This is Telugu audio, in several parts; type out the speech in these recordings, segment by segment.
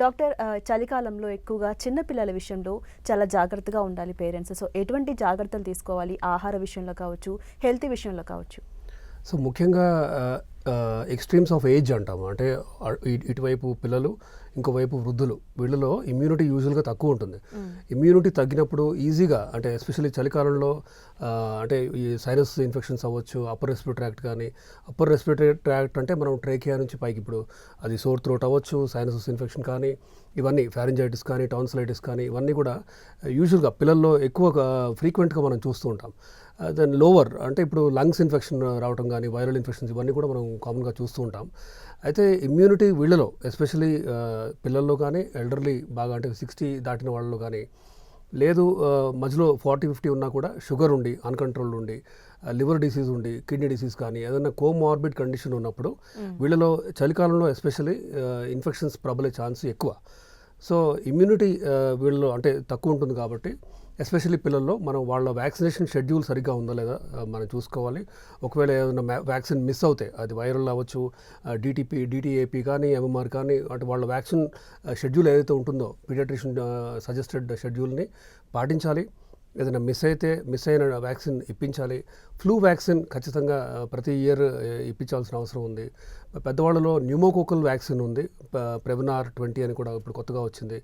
డాక్టర్ చలికాలంలో ఎక్కువగా చిన్నపిల్లల విషయంలో చాలా జాగ్రత్తగా ఉండాలి పేరెంట్స్. సో ఎటువంటి జాగ్రత్తలు తీసుకోవాలి? ఆహార విషయంలో కావచ్చు హెల్త్ విషయంలో కావచ్చు? సో ముఖ్యంగా ఎక్స్ట్రీమ్స్ ఆఫ్ ఏజ్ అంటాము. అంటే ఇటువైపు పిల్లలు ఇంకోవైపు వృద్ధులు వీళ్ళలో ఇమ్యూనిటీ యూజువల్గా తక్కువ ఉంటుంది. ఇమ్యూనిటీ తగ్గినప్పుడు ఈజీగా అంటే ఎస్పెషల్లీ చలికాలంలో అంటే ఈ సైనస్ ఇన్ఫెక్షన్స్ అవ్వచ్చు అప్పర్ రెస్పిరేటరీ ట్రాక్ట్ కానీ అప్పర్ రెస్పిరేటరీ ట్రాక్ట్ అంటే మనం ట్రేకియా నుంచి పైకి ఇప్పుడు అది సోర్ థ్రోట్ అవ్వచ్చు సైనసస్ ఇన్ఫెక్షన్ కానీ ఇవన్నీ ఫ్యారింజైటిస్ కానీ టాన్సిలైటిస్ కానీ ఇవన్నీ కూడా యూజువల్గా పిల్లల్లో ఎక్కువ ఫ్రీక్వెంట్గా మనం చూస్తూ ఉంటాం. దెన్ లోవర్ అంటే ఇప్పుడు లంగ్స్ ఇన్ఫెక్షన్ రావడం కానీ వైరల్ ఇన్ఫెక్షన్స్ ఇవన్నీ కూడా మనం కామన్గా చూస్తూ ఉంటాం. అయితే ఇమ్యూనిటీ వీళ్ళలో ఎస్పెషలీ పిల్లల్లో కానీ ఎల్డర్లీ బాగా అంటే సిక్స్టీ దాటిన వాళ్ళలో కానీ లేదు మధ్యలో ఫార్టీ ఫిఫ్టీ ఉన్నా కూడా షుగర్ ఉండి అన్కంట్రోల్డ్ ఉండి లివర్ డిసీజ్ ఉండి కిడ్నీ డిసీజ్ కానీ ఏదైనా కోమార్బిడ్ కండిషన్ ఉన్నప్పుడు వీళ్ళలో చలికాలంలో ఎస్పెషల్లీ ఇన్ఫెక్షన్స్ ప్రబలే ఛాన్స్ ఎక్కువ. సో ఇమ్యూనిటీ uh, వీళ్ళు అంటే తక్కువ ఉంటుంది కాబట్టి ఎస్పెషల్లీ పిల్లల్లో మనం వాళ్ళ వ్యాక్సినేషన్ షెడ్యూల్ సరిగ్గా ఉందా లేదా uh, మనం చూసుకోవాలి. ఒకవేళ ఏదైనా వ్యాక్సిన్ మిస్ అవుతే అది వైరల్ అవ్వచ్చు uh, డిటిపి డిటిఏపి కానీ ఎంఎంఆర్ కానీ అంటే వాళ్ళ వ్యాక్సిన్ షెడ్యూల్ ఏదైతే ఉంటుందో పీడియాట్రిషియన్ సజెస్టెడ్ షెడ్యూల్ని పాటించాలి. ఏదైనా మిస్ అయితే మిస్ అయిన వ్యాక్సిన్ ఇప్పించాలి. ఫ్లూ వ్యాక్సిన్ ఖచ్చితంగా ప్రతి ఇయర్ ఇప్పించాల్సిన అవసరం ఉంది. పెద్దవాళ్ళలో న్యూమోకోకల్ వ్యాక్సిన్ ఉంది. ప్రెవనార్ ట్వంటీ అని కూడా ఇప్పుడు కొత్తగా వచ్చింది.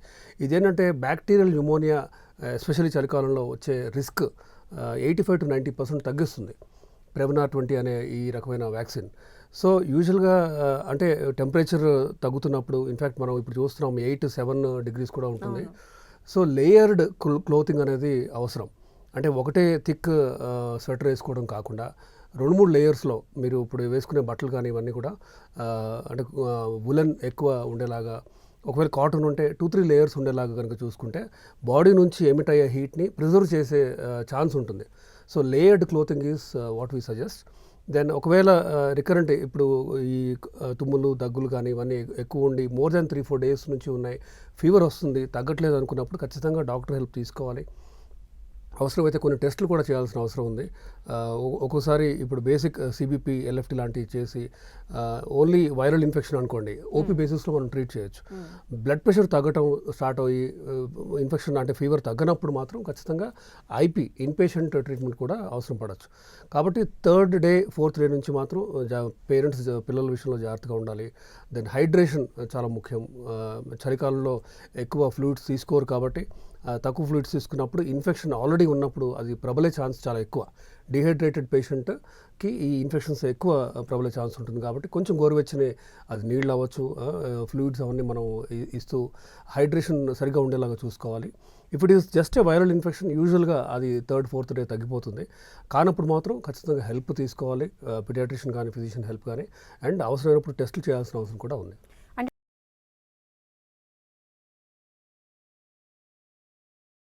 ఇదేంటంటే బ్యాక్టీరియల్ న్యూమోనియా ఎస్పెషల్లీ చలికాలంలో వచ్చే risk eighty five to ninety percent తగ్గిస్తుంది. ప్రెవనార్ ట్వంటీ అనే ఈ రకమైన వ్యాక్సిన్ సో యూజువల్గా అంటే టెంపరేచర్ తగ్గుతున్నప్పుడు ఇన్ఫ్యాక్ట్ మనం ఇప్పుడు చూస్తున్నాం ఎయిట్ సెవెన్ డిగ్రీస్ కూడా ఉంటుంది. సో లేయర్డ్ క్లోతింగ్ అనేది అవసరం. అంటే ఒకటే థిక్ స్వెటర్ వేసుకోవడం కాకుండా రెండు మూడు లేయర్స్లో మీరు ఇప్పుడు వేసుకునే బట్టలు కానీ ఇవన్నీ కూడా అంటే ఉలన్ ఎక్కువ ఉండేలాగా ఒకవేళ కాటన్ ఉంటే టూ త్రీ లేయర్స్ ఉండేలాగా కనుక చూసుకుంటే బాడీ నుంచి ఎమిట్ అయ్యే హీట్ని ప్రిజర్వ్ చేసే ఛాన్స్ ఉంటుంది. So layered clothing is what we suggest. Then ఒకవేళ రికరెంట్ ఇప్పుడు ఈ తుమ్ములు దగ్గులు కానీ ఇవన్నీ ఎక్కువ ఉండి more than three four days నుంచి ఉన్నాయి ఫీవర్ వస్తుంది తగ్గట్లేదు అనుకున్నప్పుడు ఖచ్చితంగా డాక్టర్ హెల్ప్ తీసుకోవాలి. అవసరమైతే కొన్ని టెస్టులు కూడా చేయాల్సిన అవసరం ఉంది. ఒక్కోసారి ఇప్పుడు బేసిక్ సిబిపి ఎల్ఎఫ్టి లాంటివి చేసి ఓన్లీ వైరల్ ఇన్ఫెక్షన్ అనుకోండి ఓపీ బేసిస్లో మనం ట్రీట్ చేయొచ్చు. బ్లడ్ ప్రెషర్ తగ్గటం స్టార్ట్ అయ్యి ఇన్ఫెక్షన్ అంటే ఫీవర్ తగ్గనప్పుడు మాత్రం ఖచ్చితంగా ఐపీ ఇన్పేషెంట్ ట్రీట్మెంట్ కూడా అవసరం పడవచ్చు కాబట్టి థర్డ్ డే ఫోర్త్ డే నుంచి మాత్రం పేరెంట్స్ పిల్లల విషయంలో జాగ్రత్తగా ఉండాలి. దెన్ హైడ్రేషన్ చాలా ముఖ్యం. చలికాలంలో ఎక్కువ ఫ్లూయిడ్స్ తీసుకోరు కాబట్టి తక్కువ ఫ్లూయిడ్స్ తీసుకున్నప్పుడు ఇన్ఫెక్షన్ ఆల్రెడీ ఉన్నప్పుడు అది ప్రబలే ఛాన్స్ చాలా ఎక్కువ. డిహైడ్రేటెడ్ పేషెంట్కి ఈ ఇన్ఫెక్షన్స్ ఎక్కువ ప్రబలే ఛాన్స్ ఉంటుంది కాబట్టి కొంచెం గోరువెచ్చని అది నీళ్ళు అవ్వచ్చు ఫ్లూయిడ్స్ అవన్నీ మనం ఇస్తూ హైడ్రేషన్ సరిగ్గా ఉండేలాగా చూసుకోవాలి. If it is just a viral infection యూజువల్గా అది థర్డ్ ఫోర్త్ డే తగ్గిపోతుంది. కానప్పుడు మాత్రం ఖచ్చితంగా హెల్ప్ తీసుకోవాలి పిడియాట్రిషియన్ కానీ ఫిజిషియన్ హెల్ప్ కానీ అండ్ అవసరమైనప్పుడు టెస్టులు చేయాల్సిన అవసరం కూడా ఉంది.